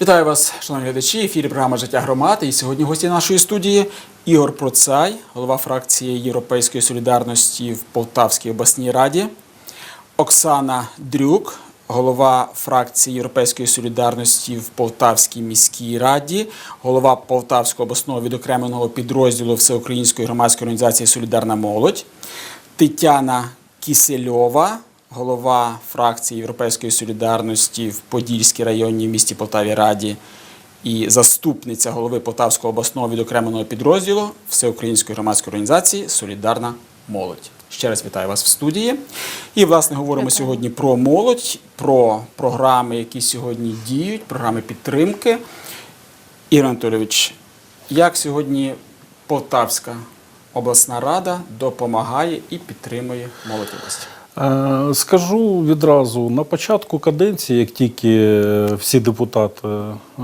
Вітаю вас, шановні глядачі. Ефірі програма Життя громади. І сьогодні гості нашої студії Ігор Процай, голова фракції Європейської солідарності в Полтавській обласній раді, Оксана Дрюк, голова фракції Європейської солідарності в Полтавській міській раді, голова Полтавського обласного відокремленого підрозділу Всеукраїнської громадської організації Солідарна молодь, Тетяна Кісельова, голова фракції Європейської солідарності в Подільській районній місті Полтаві Раді і заступниця голови Полтавського обласного відокремленого підрозділу Всеукраїнської громадської організації Солідарна молодь. Ще раз вітаю вас в студії. І, власне, говоримо сьогодні про молодь, про програми, які сьогодні діють, програми підтримки. Ігор Анатолійович, як сьогодні Полтавська обласна рада допомагає і підтримує молодь області? Е, Скажу відразу, на початку каденції, як тільки всі депутати е,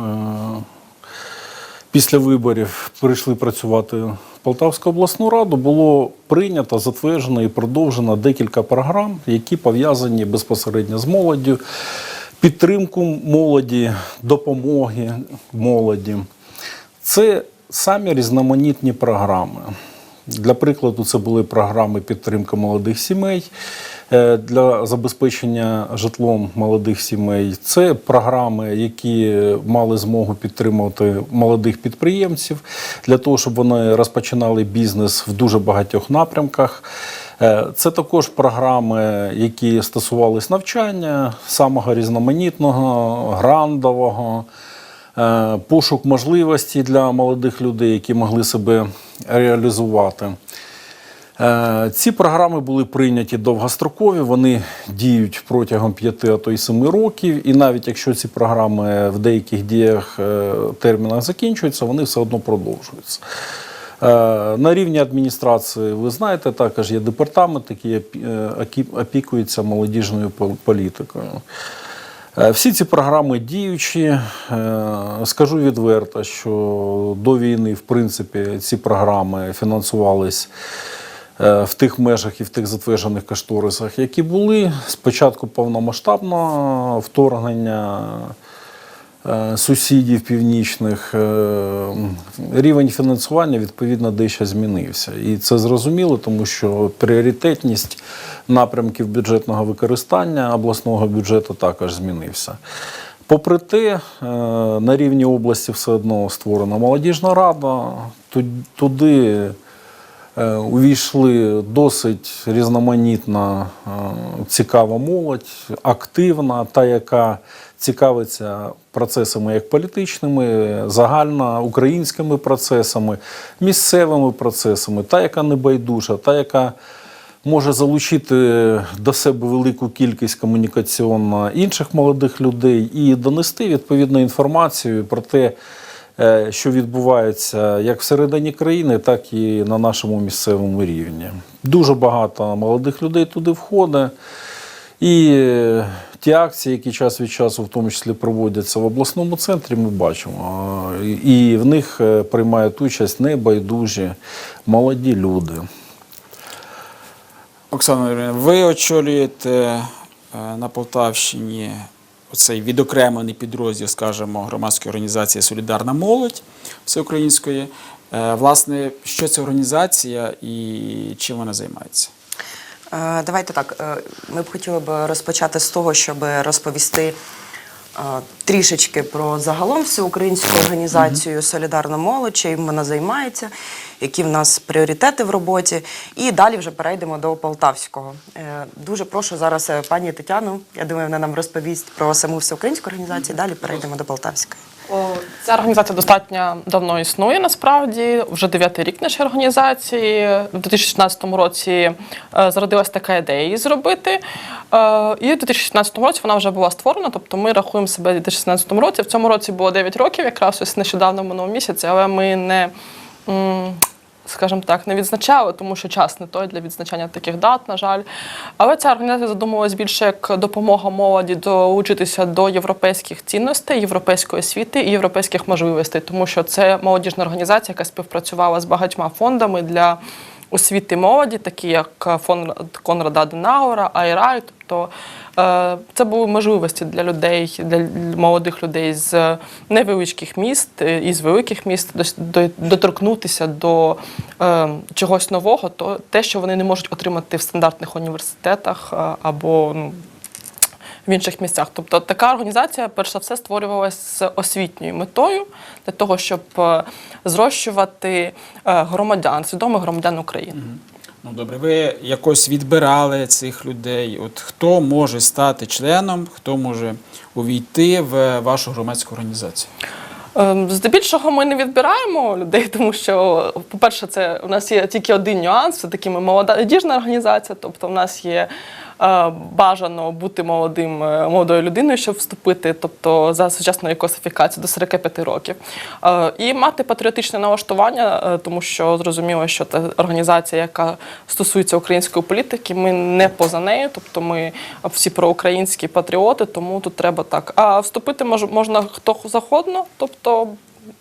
після виборів прийшли працювати в Полтавську обласну раду, було прийнято, затверджено і продовжено декілька програм, які пов'язані безпосередньо з молоддю, підтримку молоді, допомоги молоді. Це самі різноманітні програми. Для прикладу, це були програми підтримки молодих сімей для забезпечення житлом молодих сімей. Це програми, які мали змогу підтримувати молодих підприємців для того, щоб вони розпочинали бізнес в дуже багатьох напрямках. Е, Це також програми, які стосувались навчання самого різноманітного, грандового. Е, пошук можливостей для молодих людей, які могли себе реалізувати. Е, Ці програми були прийняті довгострокові, вони діють протягом 5, а то й 7 років. І навіть якщо ці програми в деяких діях е, термінах закінчуються, вони все одно продовжуються. Е, На рівні адміністрації, ви знаєте, також є департамент, який опі- опікується молодіжною політикою. Всі ці програми діючі. Скажу відверто, що до війни, в принципі, ці програми фінансувались в тих межах і в тих затверджених кошторисах, які були. Спочатку повномасштабного вторгнення е, сусідів північних е, рівень фінансування відповідно дещо змінився. І це зрозуміло, тому що пріоритетність напрямків бюджетного використання обласного бюджету також змінився. Попри те, е, на рівні області все одно створена молодіжна рада. Туди е, увійшли досить різноманітна, е, цікава молодь, активна, та, яка цікавиться процесами як політичними, загальноукраїнськими процесами, місцевими процесами, та, яка не байдужа, та, яка може залучити до себе велику кількість комунікаційно інших молодих людей і донести відповідну інформацію про те, е, що відбувається як всередині країни, так і на нашому місцевому рівні. Дуже багато молодих людей туди входить. І е, ті акції, які час від часу, в тому числі проводяться в обласному центрі, ми бачимо. Е, І в них е, приймають участь небайдужі молоді люди. Оксана Юрійовна, ви очолюєте е, на Полтавщині оцей відокремлений підрозділ, скажімо, громадської організації Солідарна молодь всеукраїнської. Е, Власне, що це організація і чим вона займається? Е, Давайте так. е, Ми б хотіли розпочати з того, щоб розповісти трішечки про загалом всю українську організацію Солідарна молодь, чим вона займається, які в нас пріоритети в роботі. І далі вже перейдемо до Полтавського. Е, Дуже прошу зараз е, пані Тетяну. Я думаю, вона нам розповість про саму всеукраїнську організацію. Далі перейдемо до Полтавської. Ця організація достатньо давно існує насправді. Вже дев'ятий рік нашої організації. У 2016 році зародилася така ідея її зробити. Е, І в 2016 році вона вже була створена. Тобто ми рахуємо себе в 2016 році. В цьому році було 9 років, якраз ось нещодавно минулого місяця, але ми не. Скажімо так, не відзначали, тому що час не той для відзначання таких дат, на жаль. Але ця організація задумувалась більше як допомога молоді долучитися до європейських цінностей, європейської освіти і європейських можливостей, тому що це молодіжна організація, яка співпрацювала з багатьма фондами для освіти молоді, такі як фон Конрада Аденаура, Айрай. Тобто е, це були можливості для людей, для молодих людей з невеличких міст е, і з великих міст доторкнутися до е, чогось нового, то те, що вони не можуть отримати в стандартних університетах е, або ну, в інших місцях. Тобто така організація, перш за все, створювалася з освітньою метою для того, щоб е, зрощувати е, громадян, свідомих громадян України. Ну добре, ви якось відбирали цих людей. От хто може стати членом, хто може увійти в вашу громадську організацію? Ем, Здебільшого ми не відбираємо людей, тому що, по-перше, це у нас є тільки один нюанс, це таки ми молодіжна організація, тобто в нас є бажано бути молодим, е, молодою людиною, щоб вступити, тобто за сучасною класифікацією до 45 років. Е, і мати патріотичне налаштування, е, тому що зрозуміло, що це організація, яка стосується української політики, ми не поза нею, тобто ми всі проукраїнські патріоти, тому тут треба так. А вступити мож, можна хто заходно, тобто.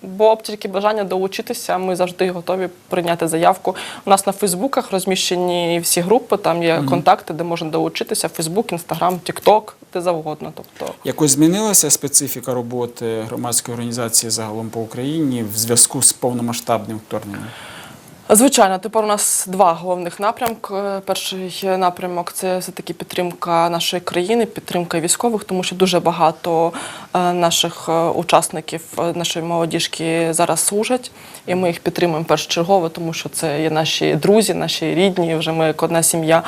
Бо тільки бажання долучитися, ми завжди готові прийняти заявку. У нас на Фейсбуках розміщені всі групи, там є контакти, де можна долучитися: Фейсбук, Інстаграм, Тікток, де завгодно. Тобто Якось змінилася специфіка роботи громадської організації загалом по Україні в зв'язку з повномасштабним вторгненням? Звичайно, тепер у нас два головних напрямки. Перший напрямок це все таки підтримка нашої країни, підтримка військових, тому що дуже багато е, наших е, учасників е, нашої молодіжки зараз служать, і ми їх підтримуємо першочергово, тому що це є наші друзі, наші рідні, вже ми як одна сім'я.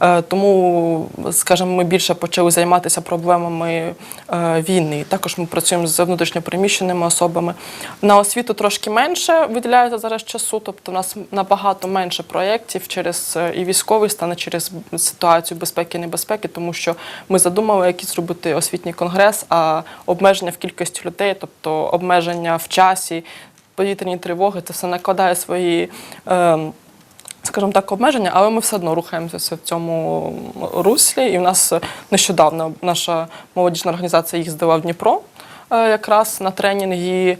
Е, Тому, скажімо, ми більше почали займатися проблемами е, війни. Також ми працюємо з внутрішньопереміщеними особами. На освіту трошки менше виділяється зараз часу, тобто у нас набагато менше проєктів через е, і військовий стан, і через ситуацію безпеки і небезпеки, тому що ми задумали якийсь зробити освітній конгрес, а обмеження в кількості людей, тобто обмеження в часі, повітряні тривоги, це все накладає свої. Е, скажімо так, обмеження, але ми все одно рухаємося в цьому руслі. І в нас нещодавно наша молодіжна організація їздила в Дніпро. е, Якраз на тренінги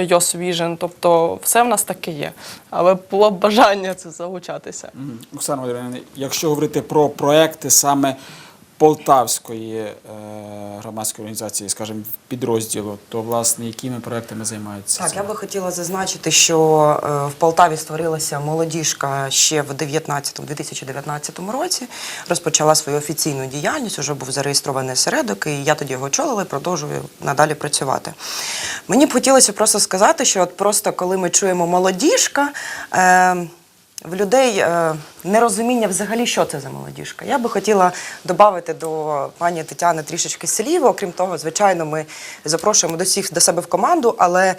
Йос Vision, тобто все в нас таке є. Але було бажання це залучатися. Оксана Володимирівна, якщо говорити про проекти саме Полтавської е, громадської організації, скажімо, підрозділу, то власне якими проектами займаються? Так, я би хотіла зазначити, що е, в Полтаві створилася молодіжка ще в 19-2019 році. Розпочала свою офіційну діяльність, вже був зареєстрований середок, і я тоді його очолила і продовжую надалі працювати. Мені б хотілося просто сказати, що от просто коли ми чуємо молодіжка. Е, в людей е, нерозуміння взагалі, що це за молодіжка. Я би хотіла додати до пані Тетяни трішечки слів. Окрім того, звичайно, ми запрошуємо до всіх до себе в команду, але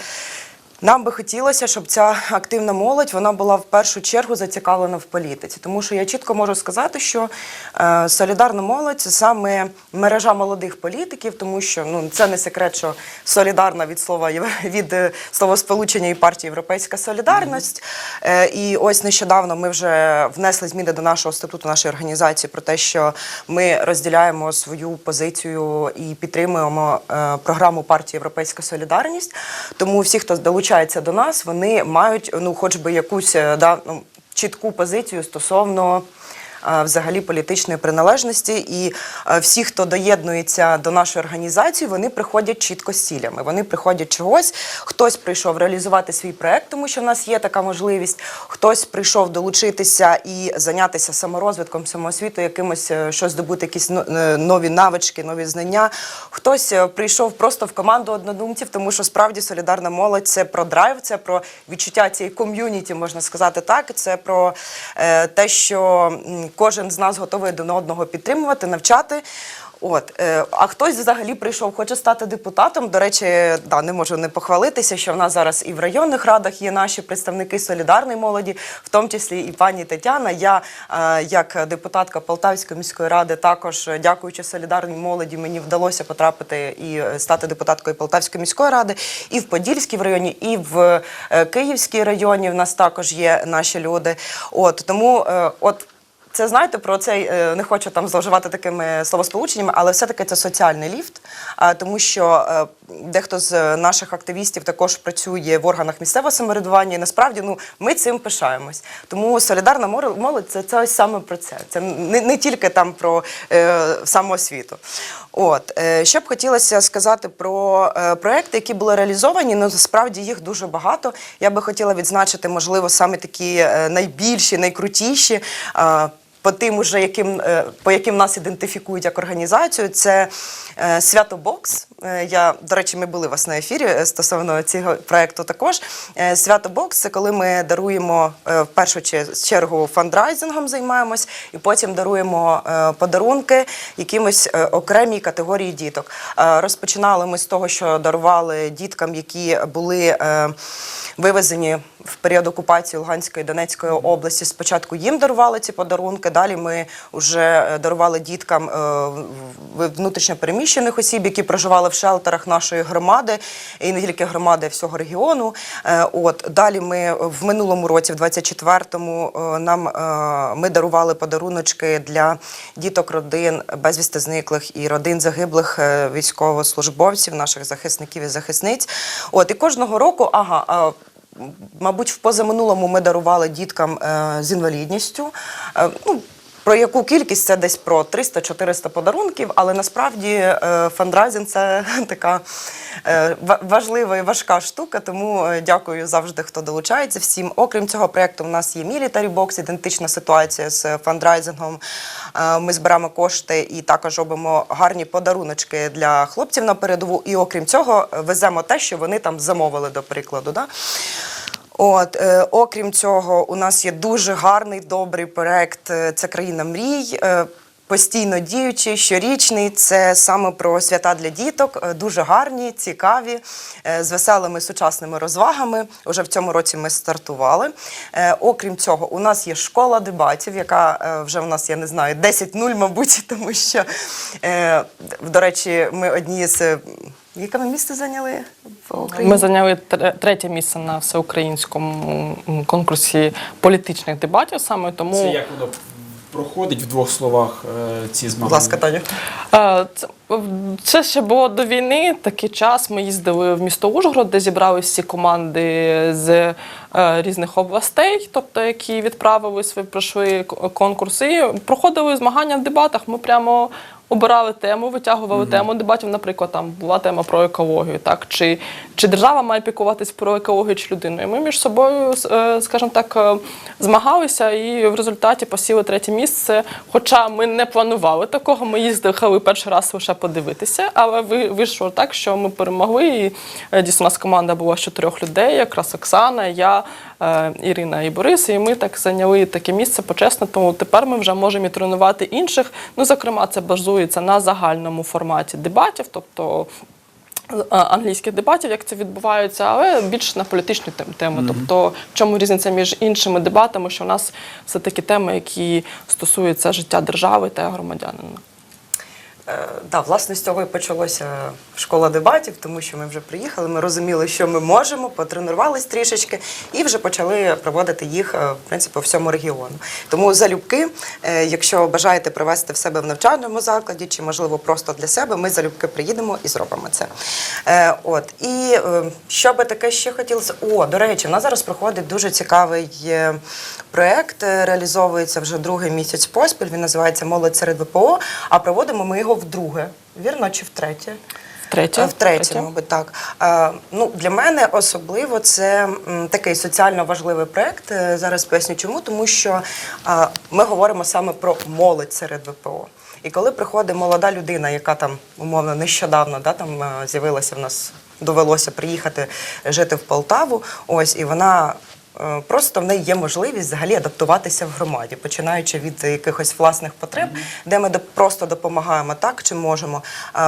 нам би хотілося, щоб ця активна молодь вона була в першу чергу зацікавлена в політиці. Тому що я чітко можу сказати, що е, солідарна молодь це саме мережа молодих політиків, тому що ну це не секрет, що солідарна від слова від е, словосполучення і партії Європейська Солідарність. Е, і ось нещодавно ми вже внесли зміни до нашого статуту нашої організації про те, що ми розділяємо свою позицію і підтримуємо е, програму партії Європейська Солідарність. Тому всі, хто долучається до нас, вони мають ну, хоч би якусь е, да, ну, чітку позицію стосовно. Взагалі політичної приналежності, і всі, хто доєднується до нашої організації, вони приходять чітко з цілями. Вони приходять чогось. Хтось прийшов реалізувати свій проект, тому що в нас є така можливість. Хтось прийшов долучитися і зайнятися саморозвитком, самоосвітою, якимось е, щось здобути, якісь е, нові навички, нові знання. Хтось е, прийшов просто в команду однодумців, тому що справді солідарна молодь це про драйв, це про відчуття цієї ком'юніті, можна сказати так. Це про те, що кожен з нас готовий один одного підтримувати, навчати. От, е, а хтось взагалі прийшов, хоче стати депутатом. До речі, да, не можу не похвалитися, що в нас зараз і в районних радах є наші представники солідарної молоді, в тому числі і пані Тетяна. Я, е, як депутатка Полтавської міської ради, також е, дякуючи солідарній молоді, мені вдалося потрапити і стати депутаткою Полтавської міської ради, і в Подільській в районі, і в Київській районі. В нас також є наші люди. От тому, от. Це знаєте про цей, е, не хочу там зловживати такими словосполученнями, але все-таки це соціальний ліфт, тому що е, дехто з наших активістів також працює в органах місцевого самоврядування. І насправді ну, ми цим пишаємось. Тому солідарна молодь це, це ось саме про це. Це не, не тільки там про е, самоосвіту. От е, що б хотілося сказати про е, проекти, які були реалізовані. Ну насправді їх дуже багато. Я би хотіла відзначити, можливо, саме такі е, найбільші, найкрутіші. е, по тим, уже яким е, по яким нас ідентифікують як організацію, це е, свято Бокс. Е, Я до речі, ми були вас на ефірі стосовно цього проекту. Також свято Бокс це коли ми даруємо в першу чергу фандрайзингом займаємось, і потім даруємо подарунки якимось окремій категорії діток. Розпочинали ми з того, що дарували діткам, які були. Вивезені в період окупації Луганської і Донецької області. Спочатку їм дарували ці подарунки. Далі ми вже дарували діткам е, в- внутрішньо переміщених осіб, які проживали в шелтерах нашої громади, і не тільки громади, а всього регіону. Е, От далі ми в минулому році, в 24-му, е, нам е, ми дарували подаруночки для діток родин безвісти зниклих і родин загиблих е, військовослужбовців, наших захисників і захисниць. От і кожного року, ага. Мабуть, в позаминулому ми дарували діткам е, з інвалідністю. Е, ну, про яку кількість це десь про 300-400 подарунків, але насправді е, фандрайзинг це така е, важлива і важка штука. Тому е, дякую завжди, хто долучається всім. Окрім цього проєкту, у нас є Military Box, ідентична ситуація з фандрайзингом. Ми збираємо кошти і також робимо гарні подаруночки для хлопців на передову. І окрім цього, веземо те, що вони там замовили, до прикладу. Да? От, е, окрім цього, у нас є дуже гарний добрий проект. е, Це країна мрій. е, Постійно діючий, щорічний, це саме про свята для діток, е, дуже гарні, цікаві, е, з веселими сучасними розвагами. Уже в цьому році ми стартували. Е, Окрім цього, у нас є школа дебатів, яка вже у нас, я не знаю, 10-0, мабуть, тому що, до речі, ми одні з. Яке ми місце зайняли в Україні? Ми зайняли тре- третє місце на всеукраїнському конкурсі політичних дебатів саме тому. Це як воно проходить в двох словах ці ці Будь змагання? ласка, Таню. Е, Це, ще було до війни. Такий час ми їздили в місто Ужгород, де зібралися всі команди з е, різних областей, тобто які відправили свої пройшли конкурси. І проходили змагання в дебатах. Ми прямо обирали тему, витягували тему дебатів. Наприклад, там була тема про екологію, так чи, чи держава має піклуватись про екологію чи людину. І ми між собою, е, скажімо так, е, змагалися і в результаті посіли третє місце. Хоча ми не планували такого, ми їздили перший раз лише подивитися, але ви- вийшло так, що ми перемогли. І е, дійсно у нас команда була з чотирьох людей, якраз Оксана, я, Ірина і Борис. І ми так зайняли таке місце почесно. Тому тепер ми вже можемо і тренувати інших. Ну, зокрема, це базується на загальному форматі дебатів, тобто е, англійських дебатів, як це відбувається, але більш на політичні тем- теми. Тобто, в чому різниця між іншими дебатами, що у нас все таки теми, які стосуються життя держави та громадянина. Е, Да, власне, з цього і почалося школа дебатів, тому що ми вже приїхали, ми розуміли, що ми можемо, потренувались трішечки і вже почали проводити їх е, в принципі по всьому регіону. Тому залюбки, е, якщо бажаєте провести в себе в навчальному закладі, чи можливо просто для себе, ми залюбки приїдемо і зробимо це. От і що би таке ще хотілося? О, до речі, у нас зараз проходить дуже цікавий проект. Реалізовується вже другий місяць поспіль. Він називається Молодь серед ВПО. А проводимо ми його вдруге. Вірно чи втретє? Втретє. Е, Втретє, мабуть, так. Е, ну, для мене особливо це такий соціально важливий проект. Е, Зараз поясню чому, тому що ми говоримо саме про молодь серед ВПО. І коли приходить молода людина, яка там умовно нещодавно да, там з'явилася в нас, довелося приїхати жити в Полтаву, ось і вона. Е, Просто в неї є можливість взагалі адаптуватися в громаді, починаючи від якихось власних потреб, де ми просто допомагаємо так, чи можемо.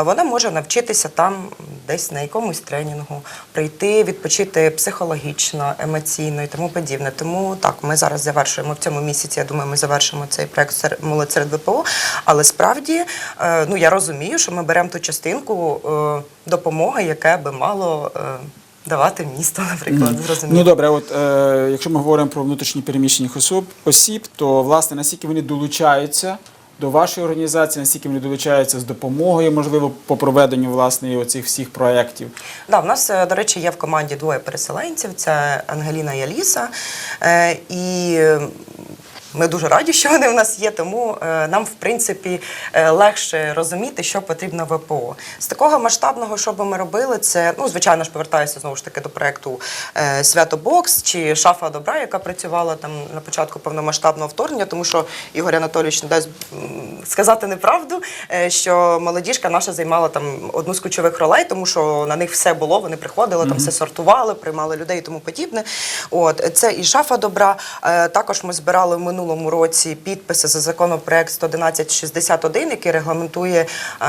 Вона може навчитися там десь на якомусь тренінгу, прийти, відпочити психологічно, емоційно і тому подібне. Тому так, ми зараз завершуємо в цьому місяці. Я думаю, ми завершимо цей проект «Сер- молодь серед ВПО. Але справді, е, ну я розумію, що ми беремо ту частинку е, допомоги, яке би мало. Давати місто, наприклад, зрозуміло. Ну добре, от е, якщо ми говоримо про внутрішні переміщених осіб, осіб, то власне наскільки вони долучаються до вашої організації, наскільки вони долучаються з допомогою, можливо, по проведенню власне оцих всіх проєктів. Да, в нас, е, до речі, є в команді двоє переселенців: це Ангеліна і Аліса. Е, І ми дуже раді, що вони в нас є, тому е, нам, в принципі, е, легше розуміти, що потрібно ВПО. З такого масштабного, що би ми робили, це, ну, звичайно ж, повертаюся знову ж таки до проєкту е, Свято Бокс чи Шафа Добра, яка працювала там на початку повномасштабного вторгнення, тому що Ігор Анатолійович не дасть сказати неправду, що молодіжка наша займала там одну з ключових ролей, тому що на них все було. Вони приходили, там все сортували, приймали людей і тому подібне. От це і шафа добра. Також ми збирали в минулому році підписи за законопроект 11161, який регламентує е,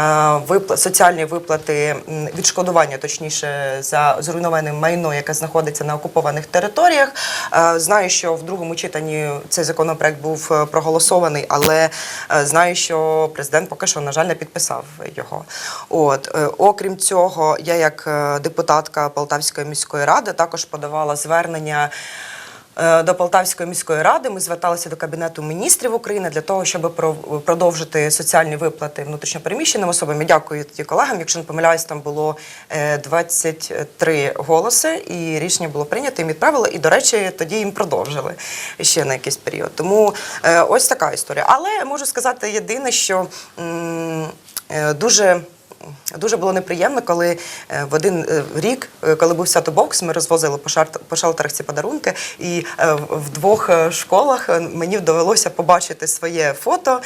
випла- соціальні виплати відшкодування, точніше, за зруйноване майно, яке знаходиться на окупованих територіях. Е, Знаю, що в другому читанні цей законопроект був е, проголосований, але знаю, що президент поки що, на жаль, не підписав його. От окрім цього, я як депутатка Полтавської міської ради також подавала звернення. Е, До Полтавської міської ради ми зверталися до Кабінету міністрів України для того, щоб про- продовжити соціальні виплати внутрішньопереміщеним особам. І дякую тоді колегам. Якщо не помиляюсь, там було е, 23 голоси, і рішення було прийнято, їм відправили. І, до речі, тоді їм продовжили ще на якийсь період. Тому е, ось така історія. Але можу сказати єдине, що е, дуже. Дуже було неприємно, коли е, в один е, рік, е, коли був святобокс, ми розвозили по, шелтерах ці подарунки, і в- двох школах мені довелося побачити своє фото,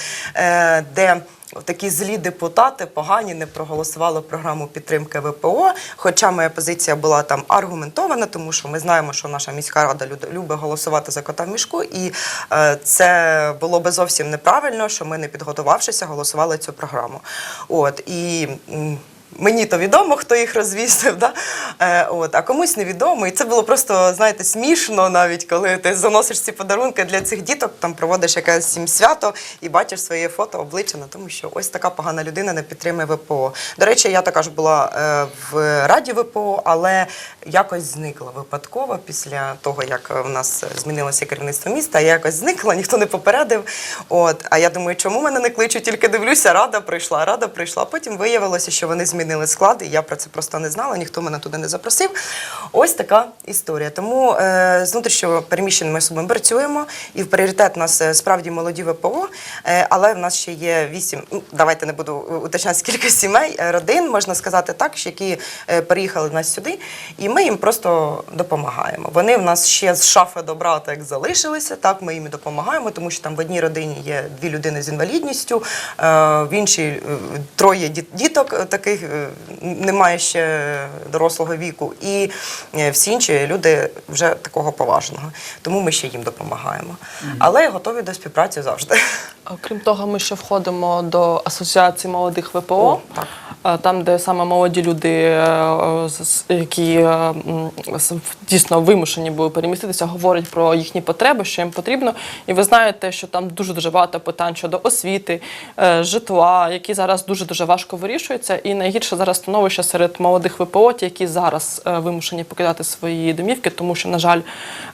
де такі злі депутати погані не проголосували програму підтримки ВПО. Хоча моя позиція була там аргументована, тому що ми знаємо, що наша міська рада любить голосувати за кота в мішку, і е, це було би зовсім неправильно, що ми, не підготувавшися, голосували цю програму. От і. Мені то відомо, хто їх розвісив, да? е, от, а комусь невідомо. І це було просто, знаєте, смішно навіть, коли ти заносиш ці подарунки для цих діток, там проводиш якесь їм свято і бачиш своє фото обличчя на тому, що ось така погана людина не підтримує ВПО. До речі, я також була е, в Раді ВПО, але якось зникла випадково після того, як в нас змінилося керівництво міста. Я якось зникла, ніхто не попередив. От, а я думаю, чому мене не кличуть? Тільки дивлюся, рада прийшла, рада прийшла. Потім виявилося, що вони змінили склад, і я про це просто не знала, ніхто мене туди не запросив. Ось така історія. Тому е, з внутрішньо переміщеними особами працюємо, і в пріоритет у нас е, справді молоді ВПО, е, але в нас ще є вісім. Ну, давайте не буду уточняти скільки сімей, е, родин, можна сказати так, які е, переїхали нас сюди, і ми їм просто допомагаємо. Вони в нас ще з шафи добра так залишилися. Так, ми їм і допомагаємо, тому що там в одній родині є дві людини з інвалідністю, в іншій троє діток таких немає ще дорослого віку, і е, всі інші люди вже такого поважного. Тому ми ще їм допомагаємо. Але готові до співпраці завжди. Крім того, ми ще входимо до асоціації молодих ВПО, О, так. е, там, де саме молоді люди, е, які е, дійсно вимушені були переміститися, говорять про їхні потреби, що їм потрібно. І ви знаєте, що там дуже дуже багато питань щодо освіти, житла, які зараз дуже дуже важко вирішуються. І найгірше зараз становище серед молодих ВПО, ті, які зараз вимушені покидати свої домівки, тому що, на жаль,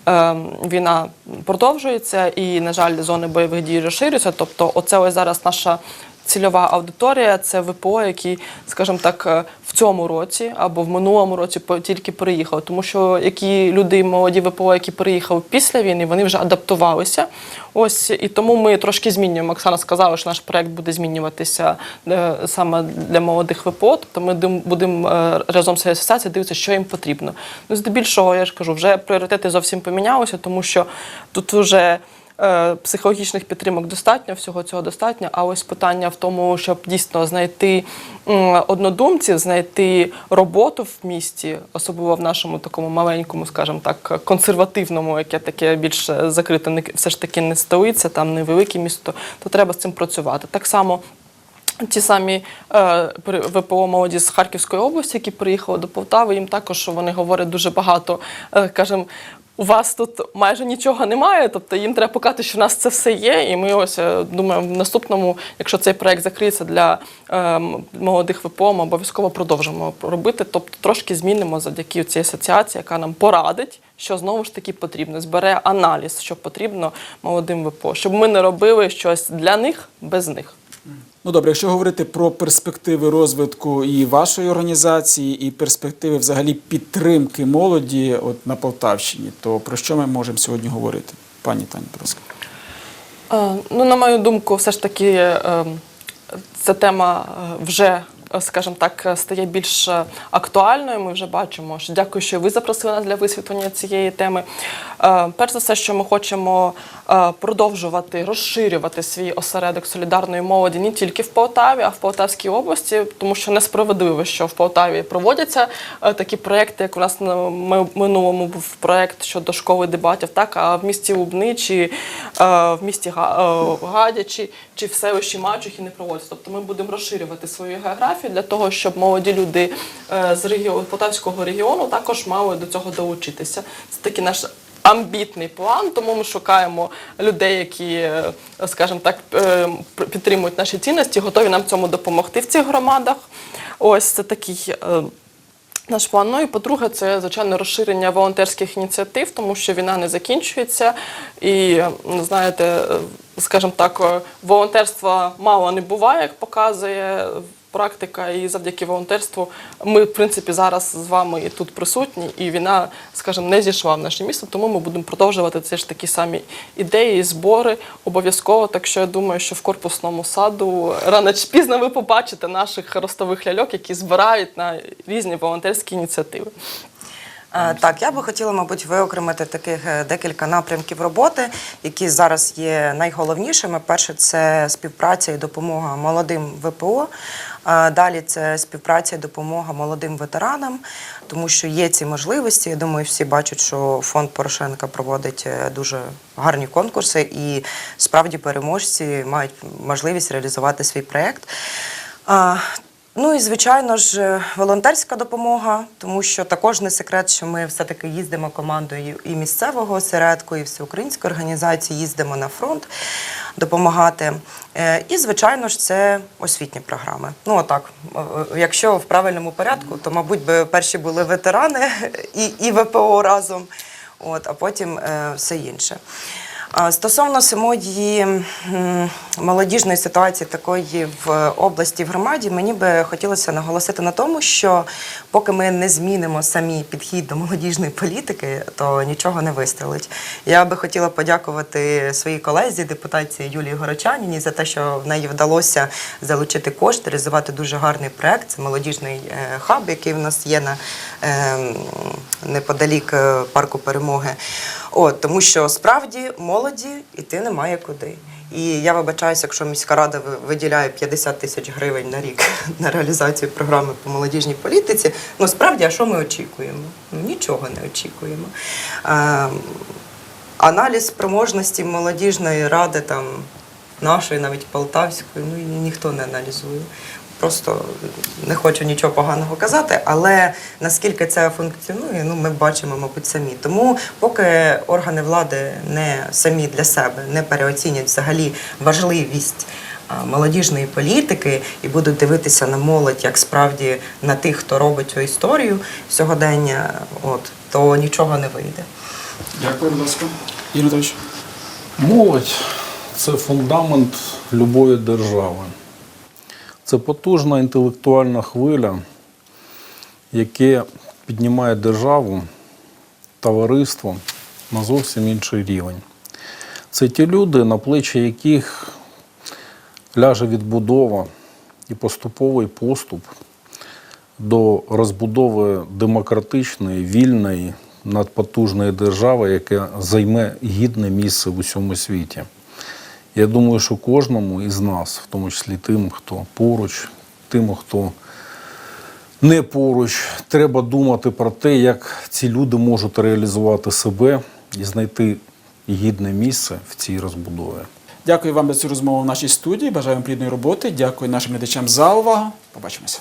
е, війна продовжується, і, на жаль, зони бойових дій розширюються. Тобто, оце ось зараз наша. Цільова аудиторія це ВПО, які, скажімо так, е, в цьому році або в минулому році тільки переїхали. Тому що які люди, молоді ВПО, які переїхали після війни, вони вже адаптувалися. Ось і тому ми трошки змінюємо. Оксана сказала, що наш проект буде змінюватися е, саме для молодих ВПО. Тобто ми будемо е, разом з асоціацією дивитися, що їм потрібно. Ну, здебільшого, я ж кажу, вже пріоритети зовсім помінялися, тому що тут вже. Е, Психологічних підтримок достатньо, всього цього достатньо. А ось питання в тому, щоб дійсно знайти однодумців, знайти роботу в місті, особливо в нашому такому маленькому, скажімо так, консервативному, яке таке більш закрите, все ж таки не столиця, там не велике місто, то треба з цим працювати. Так само. Ті самі е, ВПО молоді з Харківської області, які приїхали до Полтави, їм також вони говорять дуже багато, е, кажемо, у вас тут майже нічого немає. Тобто їм треба показати, що в нас це все є. І ми ось е, думаю, в наступному, якщо цей проект закриється для е, молодих ВПО, ми обов'язково продовжимо робити. Тобто трошки змінимо завдяки цій асоціації, яка нам порадить, що знову ж таки потрібно. Збере аналіз, що потрібно молодим ВПО, щоб ми не робили щось для них без них. Ну добре, якщо говорити про перспективи розвитку і вашої організації, і перспективи взагалі підтримки молоді от на Полтавщині, то про що ми можемо сьогодні говорити? Пані Тані, будь ласка. Е, Ну, на мою думку, все ж таки е, ця тема е, вже, скажімо так, е, стає більш е, актуальною. Ми вже бачимо, що дякую, що ви запросили нас для висвітлення цієї теми. Е, Перш за все, що ми хочемо е, продовжувати розширювати свій осередок солідарної молоді не тільки в Полтаві, а в Полтавській області, тому що несправедливо, що в Полтаві проводяться е, такі проекти, як у нас на минулому був проект щодо школи дебатів, так а в місті Лубни чи е, в місті Га- е, Гадя, чи, в селищі Мачухи не проводяться. Тобто ми будемо розширювати свою географію для того, щоб молоді люди е, з регіону Полтавського регіону також мали до цього долучитися. Це такий наш. Амбітний план, тому ми шукаємо людей, які, е, скажімо так, е, підтримують наші цінності, готові нам цьому допомогти в цих громадах. Ось це такий наш план. Ну і по-друге, це звичайно розширення волонтерських ініціатив, тому що війна не закінчується. І знаєте, скажімо так, е, волонтерства мало не буває, як показує практика. І завдяки волонтерству ми, в принципі, зараз з вами і тут присутні, і війна, скажімо, не зійшла в наше місто, тому ми будемо продовжувати ці ж такі самі ідеї, збори обов'язково. Так що я думаю, що в корпусному саду рано чи пізно ви побачите наших ростових ляльок, які збирають на різні волонтерські ініціативи. Е, Так, я би хотіла, мабуть, виокремити таких е, декілька напрямків роботи, які зараз є найголовнішими. Перше це співпраця і допомога молодим ВПО. Е, Далі це співпраця і допомога молодим ветеранам, тому що є ці можливості. Я думаю, всі бачать, що фонд Порошенка проводить дуже гарні конкурси, і справді переможці мають можливість реалізувати свій проєкт. Ну і звичайно ж е, волонтерська допомога, тому що також не секрет, що ми все-таки їздимо командою і місцевого осередку, і всеукраїнської організації, їздимо на фронт допомагати. Е, І, звичайно ж, це освітні програми. Ну, отак, е, якщо в правильному порядку, то, мабуть, би перші були ветерани і, і ВПО разом, от, а потім все інше. Стосовно самої молодіжної ситуації такої в області в громаді, мені би хотілося наголосити на тому, що поки ми не змінимо самі підхід до молодіжної політики, то нічого не вистрелить. Я би хотіла подякувати своїй колезі, депутатці Юлії Горочаніній, за те, що в неї вдалося залучити кошти, реалізувати дуже гарний проект. Це молодіжний е, хаб, який в нас є на е, неподалік е, парку перемоги. От, тому що справді молоді йти немає куди. І я вибачаюся, якщо міська рада виділяє 50 тисяч гривень на рік на реалізацію програми по молодіжній політиці. Ну справді, а що ми очікуємо? Ну нічого не очікуємо. Е, аналіз спроможності молодіжної ради, там нашої, навіть полтавської, ну ніхто не аналізує. Просто не хочу нічого поганого казати, але наскільки це функціонує, ну ми бачимо, мабуть, самі. Тому поки органи влади не самі для себе не переоцінять взагалі важливість молодіжної політики і будуть дивитися на молодь як справді на тих, хто робить цю історію сьогодення, от то нічого не вийде. Дякую, будь ласка. Анатолійович. Молодь це фундамент любої держави. Це потужна інтелектуальна хвиля, яке піднімає державу, товариство на зовсім інший рівень. Це ті люди, на плечі яких ляже відбудова і поступовий поступ до розбудови демократичної, вільної, надпотужної держави, яка займе гідне місце в усьому світі. Я думаю, що кожному із нас, в тому числі тим, хто поруч, тим, хто не поруч, треба думати про те, як ці люди можуть реалізувати себе і знайти гідне місце в цій розбудові. Дякую вам за цю розмову в нашій студії. Бажаю вам плідної роботи. Дякую нашим глядачам за увагу. Побачимося.